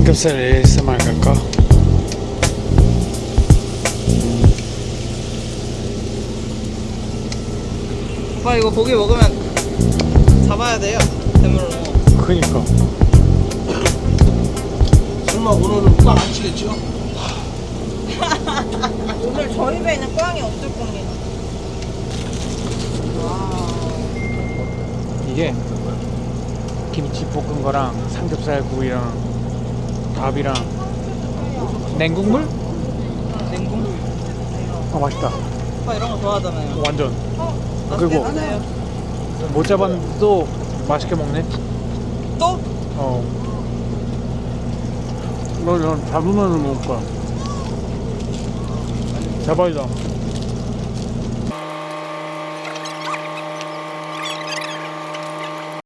삼겹살 ASMR 갈까? 오빠 이거 고기 먹으면 잡아야 돼요. 대물로. 그니까 설마 오늘은 꽉안 치겠죠? 오늘 저희 배에는 꽝이 없을 겁니다. 이게 김치 볶은 거랑 삼겹살 구이랑 밥이랑 냉국물? 냉국. 아 맛있다 오빠 이런 거 좋아하잖아요. 완전 맛있게 그리고- 드세요. 못 잡았는데 또 맛있게 먹네 또? 어 이거 전 잡으면 먹을 거야 잡아야죠